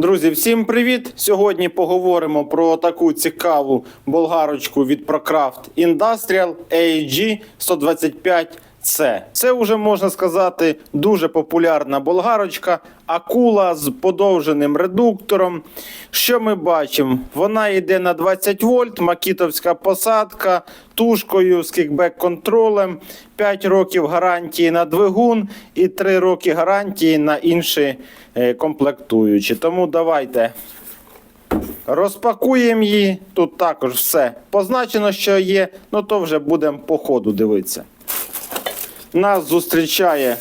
Друзі, всім привіт! Сьогодні поговоримо про таку цікаву болгарочку від Procraft Industrial AG 125C. Це вже можна сказати дуже популярна болгарочка, акула з подовженим редуктором. Що ми бачимо? Вона йде на 20 вольт, макітовська посадка, тушкою з кікбек-контролем, 5 років гарантії на двигун і 3 роки гарантії на інші е, комплектуючі. Тому давайте розпакуємо її. Тут також все позначено, що є, ну то вже будемо по ходу дивитися. Нас зустрічає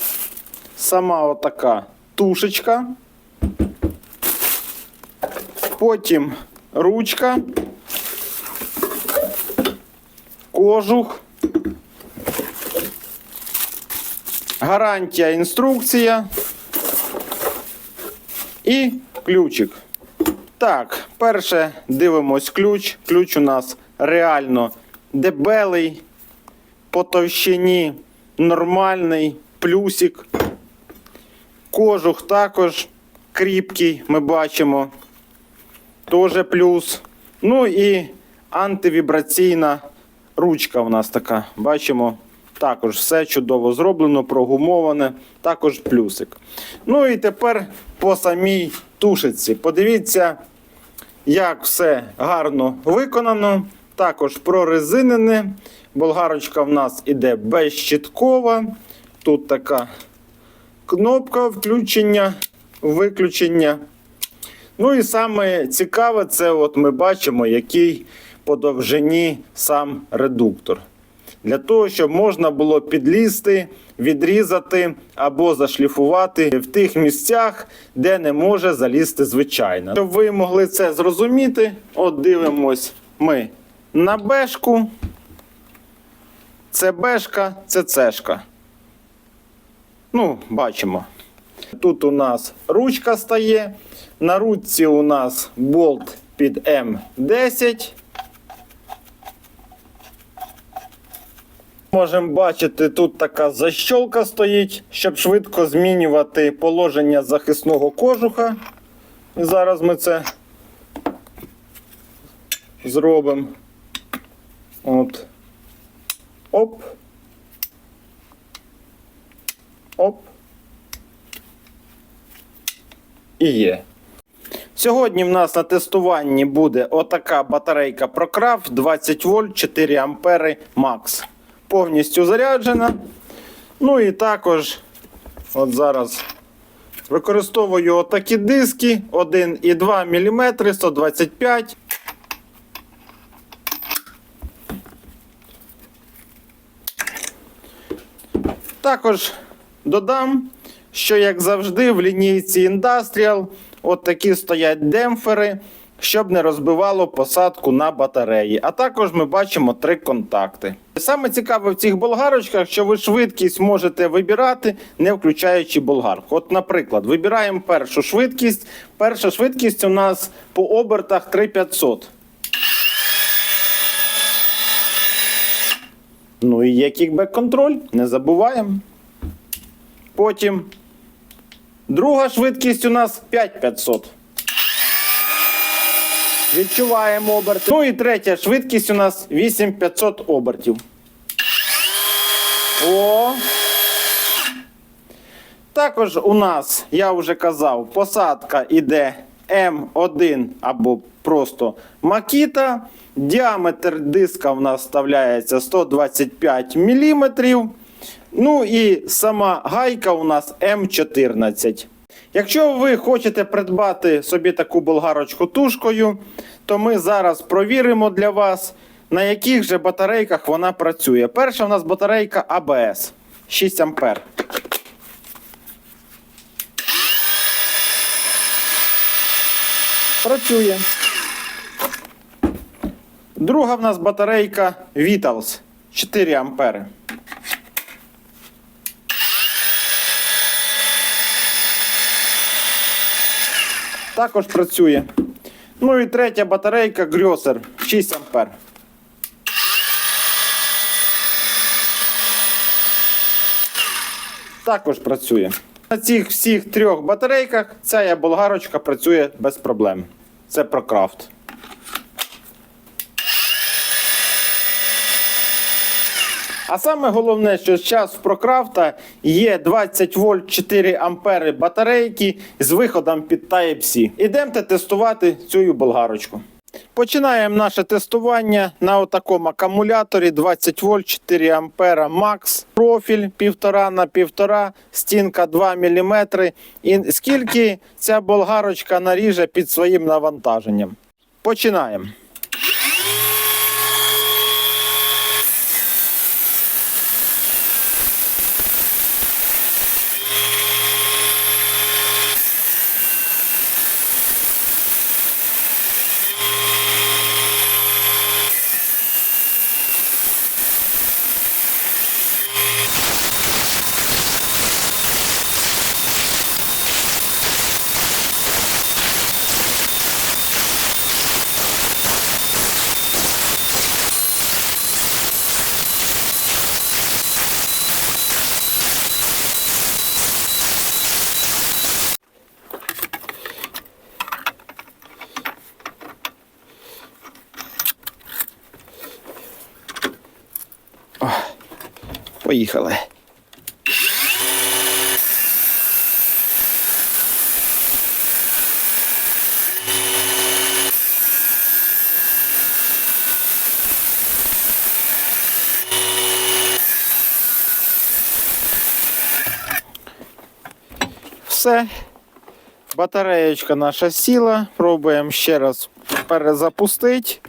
сама отака тушечка. Потім ручка, кожух, гарантія, інструкція і ключик. Так, перше дивимось ключ. Ключ у нас реально дебелий, по товщині нормальний, плюсик. Кожух також кріпкий, ми бачимо. Теж плюс. Ну і антивібраційна ручка у нас така. Бачимо, також все чудово зроблено, прогумоване, також плюсик. Ну і тепер по самій тушиці. Подивіться, як все гарно виконано. Також прорезинене. Болгарочка в нас іде безщиткова. Тут така кнопка включення, виключення. Ну і саме цікаве, це от ми бачимо, який по довжині сам редуктор. Для того, щоб можна було підлізти, відрізати або зашліфувати в тих місцях, де не може залізти звичайно. Щоб ви могли це зрозуміти, от дивимось ми на бешку. Це бешка, це цешка. Ну, бачимо. Тут у нас ручка стає. На ручці у нас болт під М10. Можемо бачити, тут така защолка стоїть, щоб швидко змінювати положення захисного кожуха. І зараз ми це зробимо. Оп. Оп. І є. Сьогодні в нас на тестуванні буде отака батарейка Procraft 20 вольт 4 ампери Max. Повністю заряджена. Ну і також, от зараз використовую отакі диски 1,2 мм 125. Також додам, що, як завжди, в лінійці Industrial от такі стоять демпфери, щоб не розбивало посадку на батареї. А також ми бачимо три контакти. Саме цікаве в цих болгарочках, що ви швидкість можете вибирати, не включаючи болгарку. От, наприклад, вибираємо першу швидкість. Перша швидкість у нас по обертах 3500. Ну і є кікбек-контроль, не забуваємо. Потім друга швидкість у нас 5500. Відчуваємо оберти. Ну і третя швидкість у нас 8500 обертів. О! Також у нас, я вже казав, посадка іде М1 або просто Макіта. Діаметр диска в нас вставляється 125 мм. Ну і сама гайка у нас М14. Якщо ви хочете придбати собі таку болгарочку тушкою, то ми зараз провіримо для вас, на яких же батарейках вона працює. Перша у нас батарейка АБС 6 ампер. Працює. Друга в нас батарейка Vitals 4 ампери. Також працює. Ну і третя батарейка Grosser 6 ампер. Також працює. На цих всіх трьох батарейках ця болгарочка працює без проблем. Це про крафт. А саме головне, що зараз в прокрафта є 20 вольт 4 ампери батарейки з виходом під Type-C. Ідемте тестувати цю болгарочку. Починаємо наше тестування на отакому акумуляторі 20 вольт 4 ампера Макс. профіль 1,5 на 1,5, стінка 2 мм. І скільки ця болгарочка наріже під своїм навантаженням. Починаємо. Поїхали. Все. Батареєчка наша сіла. Пробуємо ще раз перезапустити.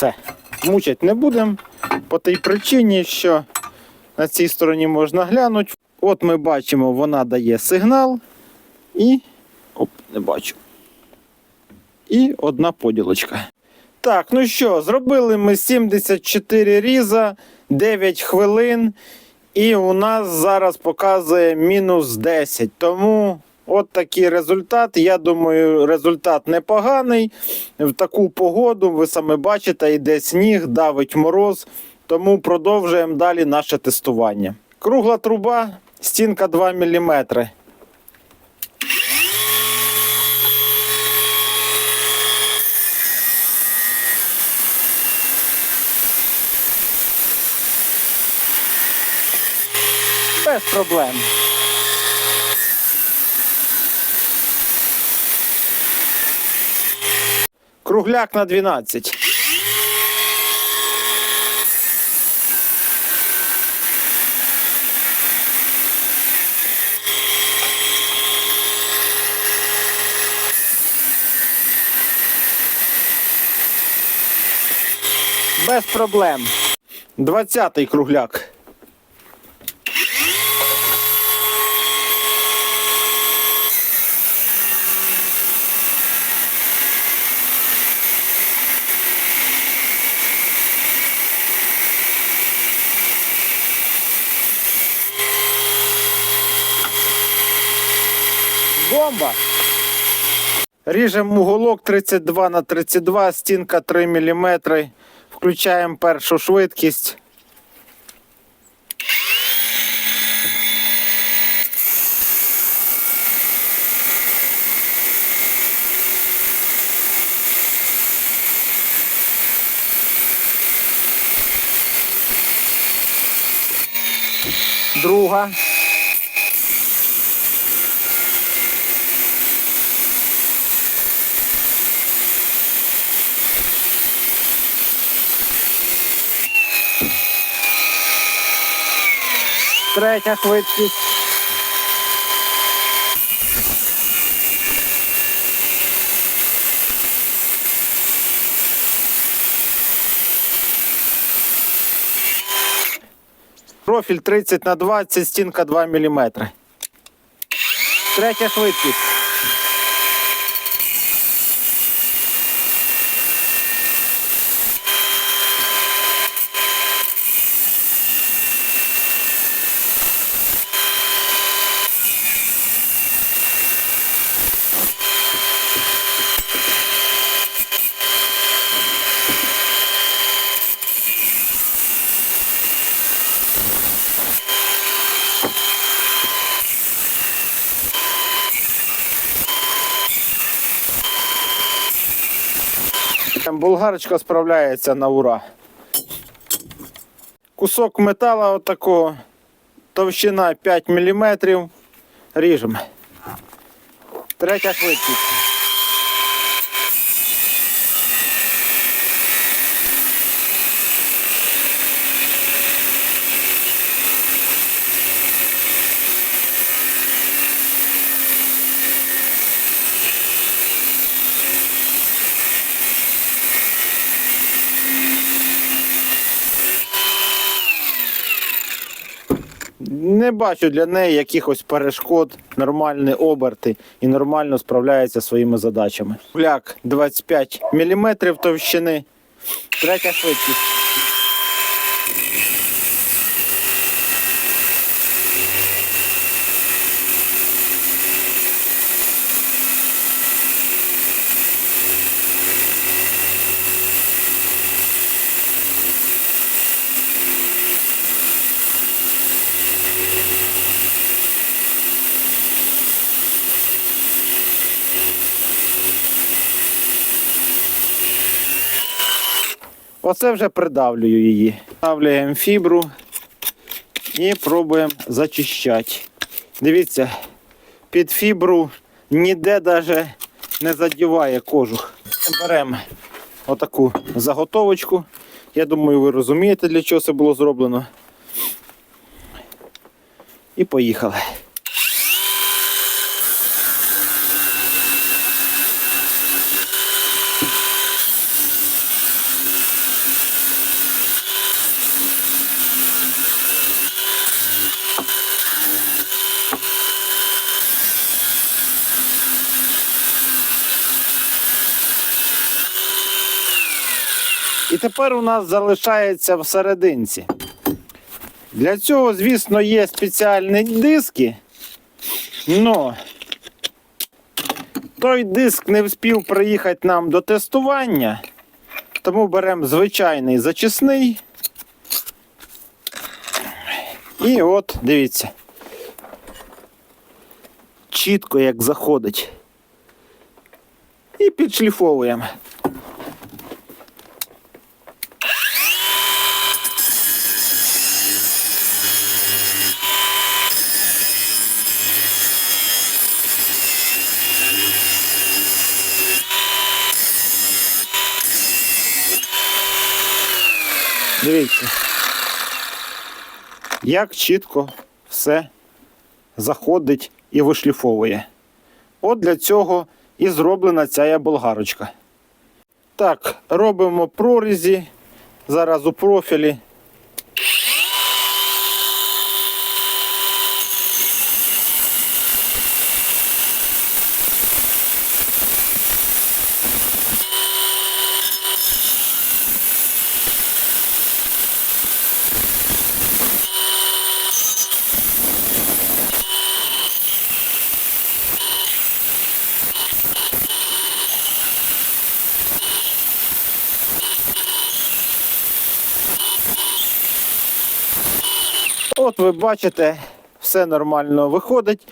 Все. Мучать не будемо по тій причині, що на цій стороні можна глянути. От ми бачимо, вона дає сигнал і. Оп, не бачу. І одна поділочка. Так, ну що, зробили ми 74 різа, 9 хвилин, і у нас зараз показує мінус 10. Тому от такий результат. Я думаю, результат непоганий. В таку погоду, ви саме бачите, йде сніг, давить мороз. Тому продовжуємо далі наше тестування. Кругла труба, стінка 2 мм. Без проблем. Кругляк на 12. Без проблем. Двадцятий кругляк. Бомба! Ріжемо уголок 32 на 32, стінка 3 мм. Включаємо першу швидкість. Друга. Третя швидкість. Профіль 30 на 20, стінка 2 мм. Третя швидкість. Болгарочка справляється на ура. Кусок метала отакого, товщина 5 мм. Ріжемо. Третя швидкість. Не бачу для неї якихось перешкод, нормальні оберти і нормально справляється своїми задачами. Фляк 25 мм товщини, третя швидкість. Оце вже придавлюю її. Придавлюємо фібру і пробуємо зачищати. Дивіться, під фібру ніде навіть не задіває кожух. Беремо отаку заготовочку. Я думаю, ви розумієте, для чого це було зроблено. І поїхали. І тепер у нас залишається всерединці. Для цього, звісно, є спеціальні диски. Но той диск не встиг приїхати нам до тестування. Тому беремо звичайний зачисний. І от, дивіться. Чітко як заходить. І підшліфовуємо. Дивіться, як чітко все заходить і вишліфовує. От для цього і зроблена ця болгарочка. Так, робимо прорізі. Зараз у профілі. Ви бачите, все нормально виходить.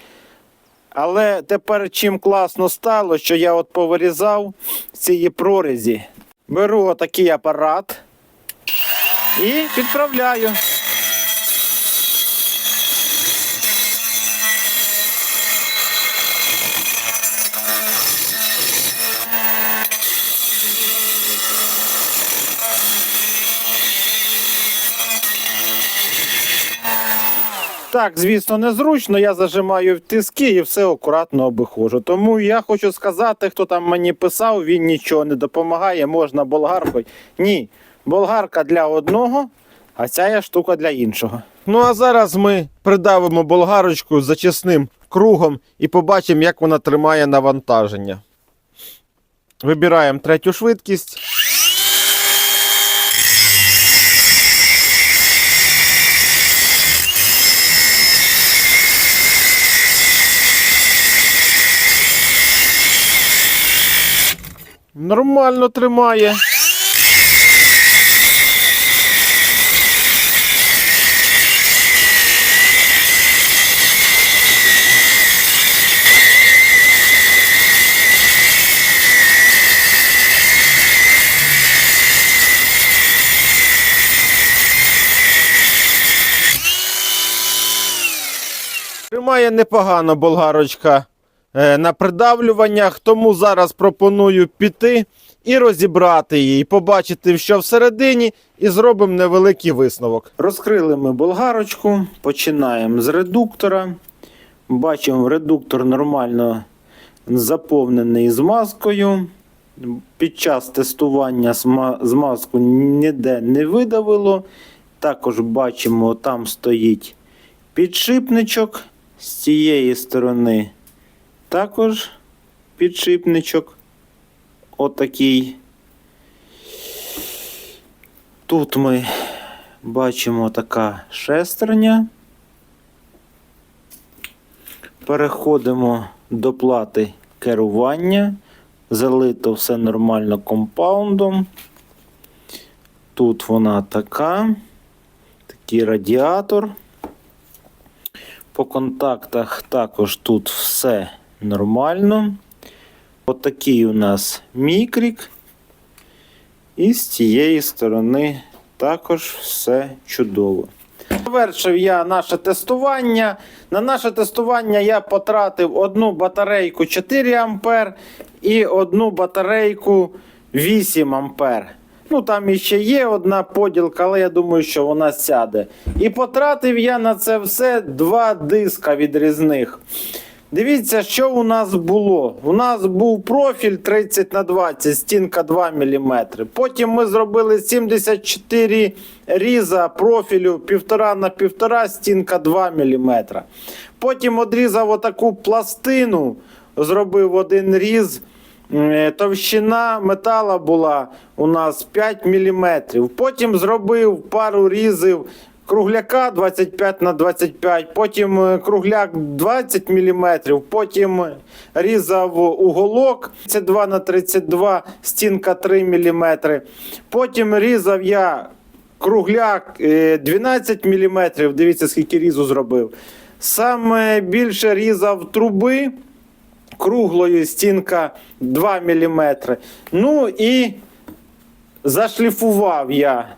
Але тепер чим класно стало, що я от повирізав цієї прорізі. Беру отакий апарат і підправляю. Так, звісно, незручно. Я зажимаю тиски і все акуратно обиходжу. Тому я хочу сказати, хто там мені писав, він нічого не допомагає, можна болгаркою. Ні, болгарка для одного, а ця штука для іншого. Ну а зараз ми придавимо болгарочку зачисним кругом і побачимо, як вона тримає навантаження. Вибираємо третю швидкість. нормально тримає. Тримає непогано болгарочка на придавлюваннях, тому зараз пропоную піти і розібрати її, побачити, що всередині, і зробимо невеликий висновок. Розкрили ми болгарочку, починаємо з редуктора. Бачимо, редуктор нормально заповнений змазкою. Під час тестування змазку ніде не видавило. Також бачимо, там стоїть підшипничок з цієї сторони. Також підшипничок. Отакий. Тут ми бачимо така шестерня. Переходимо до плати керування. Залито все нормально компаундом. Тут вона така. Такий радіатор. По контактах також тут все нормально. Отакий у нас мікрік. І з цієї сторони також все чудово. Завершив я наше тестування. На наше тестування я потратив одну батарейку 4 А і одну батарейку 8 А. Ну, там іще є одна поділка, але я думаю, що вона сяде. І потратив я на це все два диска відрізних. Дивіться, що у нас було. У нас був профіль 30 на 20, стінка 2 мм. Потім ми зробили 74 різа профілю 1,5 на 1,5, стінка 2 мм. Потім одрізав отаку пластину, зробив один різ. Е, Товщина метала була у нас 5 мм. Потім зробив пару різів кругляка 25 на 25, потім е, кругляк 20 мм, потім різав уголок 32 на 32, стінка 3 мм. Потім різав я кругляк е, 12 мм. Дивіться, скільки різу зробив. Саме більше різав труби круглою стінка 2 мм. Ну і зашліфував я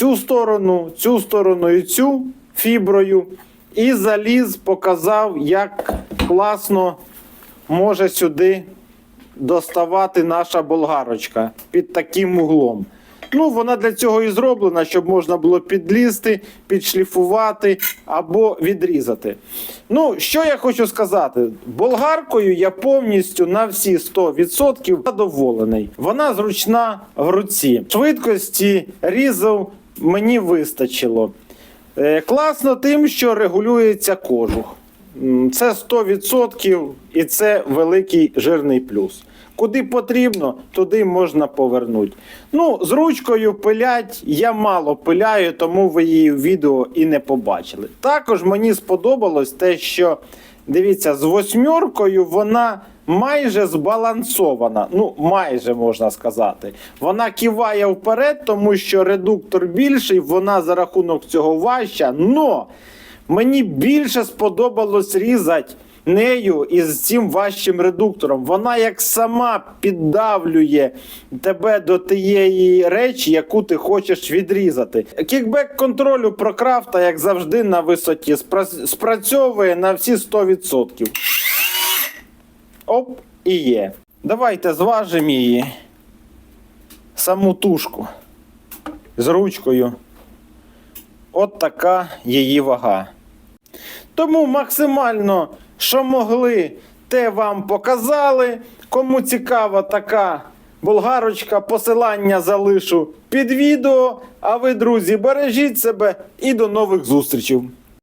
цю сторону, цю сторону і цю фіброю. І заліз, показав, як класно може сюди доставати наша болгарочка під таким углом. Ну, вона для цього і зроблена, щоб можна було підлізти, підшліфувати або відрізати. Ну, що я хочу сказати, болгаркою я повністю на всі 100% задоволений. Вона зручна в руці. Швидкості різав мені вистачило. Е, Класно тим, що регулюється кожух. Це 100% і це великий жирний плюс. Куди потрібно, туди можна повернути. Ну, з ручкою пилять я мало пиляю, тому ви її в відео і не побачили. Також мені сподобалось те, що дивіться, з восьмеркою вона майже збалансована. Ну, майже можна сказати. Вона киває вперед, тому що редуктор більший, вона за рахунок цього важча. Но мені більше сподобалось різати нею із цим важчим редуктором. Вона як сама піддавлює тебе до тієї речі, яку ти хочеш відрізати. Кікбек контролю про крафта, як завжди, на висоті спрацьовує на всі 100%. Оп, і є. Давайте зважимо її. Саму тушку з ручкою. От така її вага. Тому максимально, що могли, те вам показали. Кому цікава така болгарочка, посилання залишу під відео. А ви, друзі, бережіть себе і до нових зустрічей.